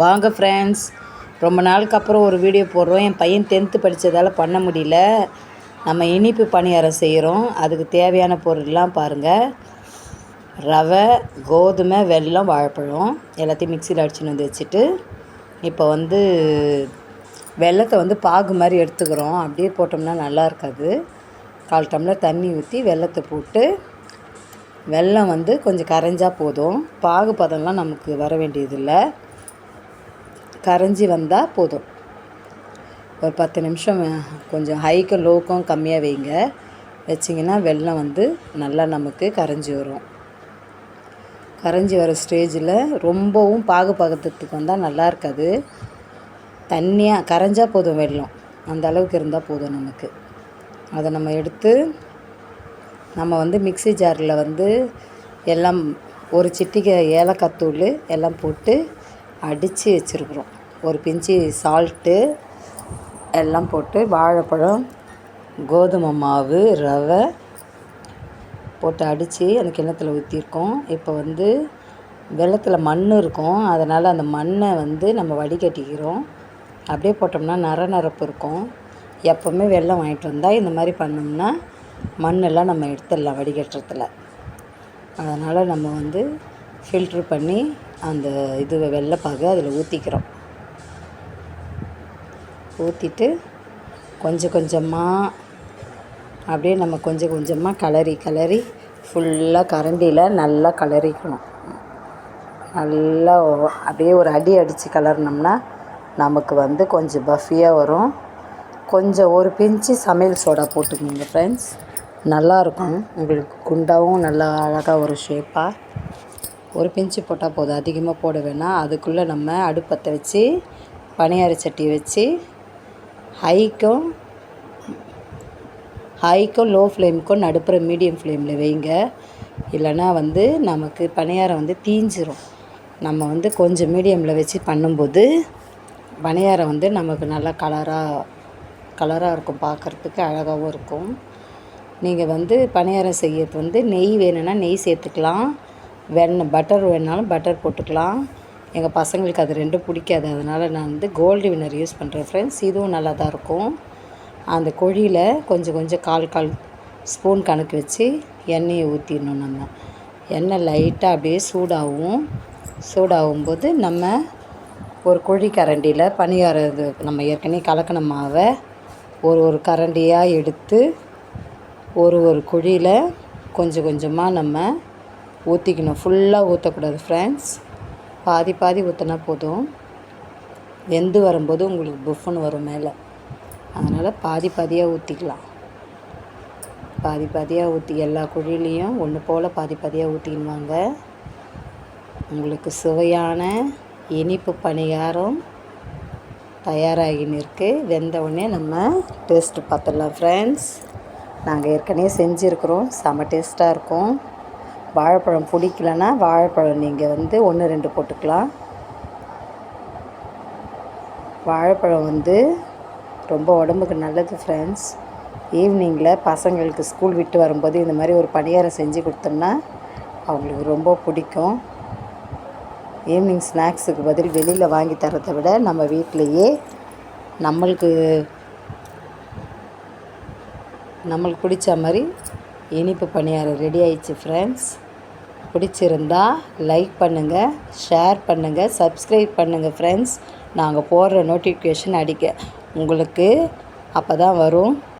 வாங்க ஃப்ரெண்ட்ஸ் ரொம்ப நாளுக்கு அப்புறம் ஒரு வீடியோ போடுறோம். என் பையன் டென்த்து படித்ததால் பண்ண முடியல. நம்ம இனிப்பு பணியாரம் செய்கிறோம் அதுக்கு தேவையான பொருள்லாம் பாருங்கள் ரவை கோதுமை வெல்லம் வாழைப்பழம் எல்லாத்தையும் மிக்சியில் அடிச்சுன்னு வந்து வச்சுட்டு இப்போ வந்து வெல்லத்தை வந்து பாகு மாதிரி எடுத்துக்கிறோம். அப்படியே போட்டோம்னா நல்லா இருக்காது. கால் டம்ளர் தண்ணி ஊற்றி வெல்லத்தை போட்டு வெல்லம் வந்து கொஞ்சம் கரைஞ்சால் போதும். பாகு பதம்லாம் நமக்கு வர வேண்டியதில்லை. கரைஞ்சி வந்தால் போதும். ஒரு பத்து நிமிஷம் கொஞ்சம் ஹைக்கும் லோக்கும் கம்மியாக வைங்க. வச்சிங்கன்னா வெல்லம் வந்து நல்லா நமக்கு கரைஞ்சி வரும். கரைஞ்சி வர ஸ்டேஜில் ரொம்பவும் பாகு வந்தால் நல்லா இருக்காது. தண்ணியாக கரைஞ்சால் போதும் வெல்லம் அந்த அளவுக்கு இருந்தால் போதும் நமக்கு. அதை நம்ம எடுத்து நம்ம வந்து மிக்சி ஜாரில் வந்து எல்லாம் ஒரு சிட்டிகை ஏலக்காய் தூள் எல்லாம் போட்டு அடித்து வச்சுருக்குறோம். ஒரு பிஞ்சு சால்ட்டு எல்லாம் போட்டு வாழைப்பழம் கோதுமை மாவு ரவை போட்டு அடித்து அந்த கிண்ணத்தில் ஊற்றிருக்கோம் இப்போ வந்து வெள்ளத்தில் மண் இருக்கும். அதனால் அந்த மண்ணை வந்து நம்ம வடிகட்டிக்கிறோம். அப்படியே போட்டோம்னா நர நரப்பு இருக்கும். எப்போவுமே வெள்ளம் வாங்கிட்டு வந்தால் இந்த மாதிரி பண்ணோம்னா மண்ணெல்லாம் நம்ம எடுத்துடலாம் வடிகட்டுறதுல. அதனால் நம்ம வந்து ஃபில்ட்ரு பண்ணி அந்த இது வெள்ளைப்பாகு அதில் ஊற்றிக்கிறோம் ஊற்றிட்டு கொஞ்சம் கொஞ்சமாக அப்படியே நம்ம கொஞ்சம் கொஞ்சமாக கலரி கலரி ஃபுல்லாக கரண்டியில் நல்லா கலரிக்கணும் நல்லா அப்படியே ஒரு அடி அடித்து கலரினோம்னா நமக்கு வந்து கொஞ்சம் பஃபியாக வரும். கொஞ்சம் ஒரு பிஞ்சு சமையல் சோடா போட்டுக்கோங்க ஃப்ரெண்ட்ஸ் நல்லாயிருக்கும் உங்களுக்கு குண்டாகவும் நல்லா அழகாக ஒரு ஷேப்பாக ஒரு பிஞ்சு போட்டால் போதும். அதிகமாக போட வேணாம். அதுக்குள்ளே நம்ம அடுப்பத்தை வச்சு பனியார சட்டி வச்சு ஹைக்கும் ஹைக்கும் லோ ஃப்ளேமுக்கும் நடுப்புற மீடியம் ஃப்ளேமில் வைங்க. இல்லைன்னா வந்து நமக்கு பணியாரம் வந்து தீஞ்சிரும். நம்ம வந்து கொஞ்சம் மீடியமில் வச்சு பண்ணும்போது பணியாரம் வந்து நமக்கு நல்லா கலராக கலராக இருக்கும். பார்க்குறதுக்கு அழகாகவும் இருக்கும். நீங்கள் வந்து பணியாரம் செய்யறது வந்து நெய் வேணும்னா நெய் சேர்த்துக்கலாம். வெண்ணெய் பட்டர் வேணுனாலும் பட்டர் போட்டுக்கலாம். எங்கள் பசங்களுக்கு அது ரெண்டும் பிடிக்காது. அதனால் நான் வந்து கோல்டு வின்னர் யூஸ் பண்ணுறேன் ஃப்ரெண்ட்ஸ் இதுவும் நல்லா தான் இருக்கும். அந்த குழியில் கொஞ்சம் கொஞ்சம் கால் கால் ஸ்பூன் கணக்கு வச்சு எண்ணெயை ஊற்றிடணும் நம்ம. எண்ணெய் லைட்டாக அப்படியே சூடாகும். சூடாகும்போது நம்ம ஒரு குழி கரண்டியில் பணியாரம் இது நம்ம ஏற்கனவே கலக்கின மாவை ஒரு ஒரு கரண்டியாக எடுத்து ஒரு ஒரு குழியில் கொஞ்சம் கொஞ்சமாக நம்ம ஊற்றிக்கணும் ஃபுல்லாக ஊற்றக்கூடாது ஃப்ரெண்ட்ஸ் பாதி பாதி ஊற்றினா போதும். வெந்து வரும்போது உங்களுக்கு புஃப்னு வரும் மேலே. அதனால் பாதி பாதியாக ஊற்றிக்கலாம் பாதி பாதியாக ஊற்றி எல்லா குழிலையும் ஒன்று போல் பாதி பாதியாக ஊற்றிக்கின்னு உங்களுக்கு சுவையான இனிப்பு பணியாரம் தயாராகின்னு இருக்குது வெந்த உடனே நம்ம டேஸ்ட்டு பார்த்துடலாம் ஃப்ரெண்ட்ஸ் நாங்கள் ஏற்கனவே செஞ்சுருக்குறோம். செம டேஸ்ட்டாக இருக்கும். வாழைப்பழம் பிடிக்கலன்னா வாழைப்பழம் நீங்கள் வந்து ஒன்று ரெண்டு போட்டுக்கலாம். வாழைப்பழம் வந்து ரொம்ப உடம்புக்கு நல்லது ஃப்ரெண்ட்ஸ் ஈவினிங்கில் பசங்களுக்கு ஸ்கூல் விட்டு வரும்போது இந்த மாதிரி ஒரு பணியாரம் செஞ்சு கொடுத்தோம்னா அவங்களுக்கு ரொம்ப பிடிக்கும். ஈவினிங் ஸ்நாக்ஸுக்கு பதில் வெளியில் வாங்கி தரதை விட நம்ம வீட்டிலையே நம்மளுக்கு நம்மளுக்கு பிடிச்ச மாதிரி இனிப்பு பணியாரம் ரெடி ஆயிடுச்சு ஃப்ரெண்ட்ஸ் பிடிச்சிருந்தா லைக் பண்ணுங்கள் ஷேர் பண்ணுங்கள் சப்ஸ்கிரைப் பண்ணுங்கள் ஃப்ரெண்ட்ஸ் நாங்கள் போடுற நோட்டிஃபிகேஷன் அடிக்க. உங்களுக்கு அப்போ தான் வரும்.